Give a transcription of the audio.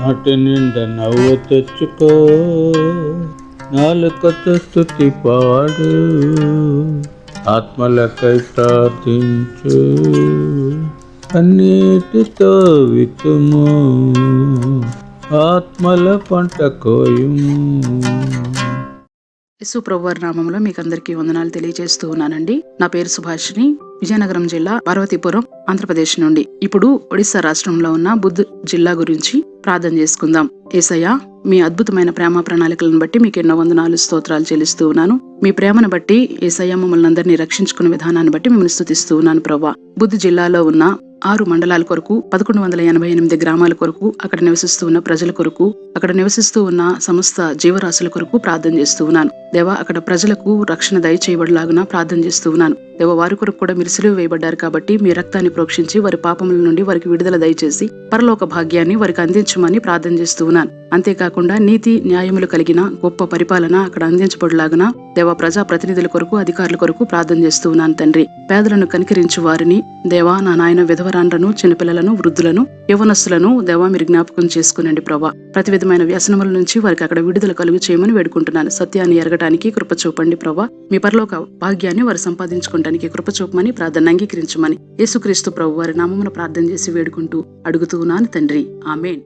నాటి నిండా నవ్వు తెచ్చుకో. నాలుకతో స్థుతి పాడు. ఆత్మలకై ప్రార్థించు. అన్నిటితో వితుము ఆత్మల పంట కోయుము. యేసు ప్రభువారి నామంలో మీకు అందరికీ వందనాలు తెలియజేస్తూ ఉన్నానండి. నా పేరు సుభాషిని విజయనగరం జిల్లా పార్వతీపురం ఆంధ్రప్రదేశ్ నుండి. ఇప్పుడు ఒడిశా రాష్ట్రంలో ఉన్న బుద్ధ్ జిల్లా గురించి ప్రార్థన చేసుకుందాం. ఏసయ్య మీ అద్భుతమైన ప్రేమ ప్రణాళికలను బట్టి మీకు ఎన్నో వందనాలు స్తోత్రాలు చెల్లిస్తూ ఉన్నాను. మీ ప్రేమను బట్టి ఏసయ్య మమ్మల్ని అందరినీ రక్షించుకునే విధానాన్ని బట్టి మిమ్మల్ని స్థుతిస్తూ ఉన్నాను ప్రభా. బుద్ధ్ జిల్లాలో ఉన్న ఆరు మండలాల కొరకు పదకొండు వందల ఎనభై ఎనిమిది గ్రామాల కొరకు అక్కడ నివసిస్తూ ఉన్న ప్రజల కొరకు అక్కడ నివసిస్తూ ఉన్న సమస్త జీవరాశుల కొరకు ప్రార్థన చేస్తూ ఉన్నాను. దేవా అక్కడ ప్రజలకు రక్షణ దయచేయబడిలాగున ప్రార్థన చేస్తూ ఉన్నాను. దేవ వారి కొరకు కూడా మీరు సిలువ వేయబడ్డారు కాబట్టి మీ రక్తాన్ని ప్రోక్షించి వారి పాపముల నుండి వారికి విడుదల దయచేసి పరలోక భాగ్యాన్ని వారికి అందించమని ప్రార్థన చేస్తూ ఉన్నాను. అంతేకాకుండా నీతి న్యాయములు కలిగిన గొప్ప పరిపాలన అక్కడ అందించబడులాగున దేవ ప్రజా ప్రతినిధుల కొరకు అధికారుల కొరకు ప్రార్థన చేస్తూ ఉన్నాను తండ్రి. పేదలను కనికరించు వారిని దేవా నా నాయన విధవరాండ్రను చిన్నపిల్లలను వృద్ధులను యవనస్తులను దేవా మీరు జ్ఞాపకం చేసుకునండి ప్రభా. ప్రతి విధమైన వ్యసనముల నుంచి వారికి అక్కడ విడుదల కలుగు చేయమని వేడుకుంటున్నాను. సత్యాన్ని ఎరగటానికి కృప చూపండి ప్రభా. మీ పరలోక భాగ్యాన్ని వారు సంపాదించుకోవడానికి కృప చూపమని ప్రార్థన అంగీకరించమని యేసుక్రీస్తు ప్రభు వారి నామమున ప్రార్థన చేసి వేడుకుంటూ అడుగుతూ ఉన్నాను తండ్రి. ఆమెన్.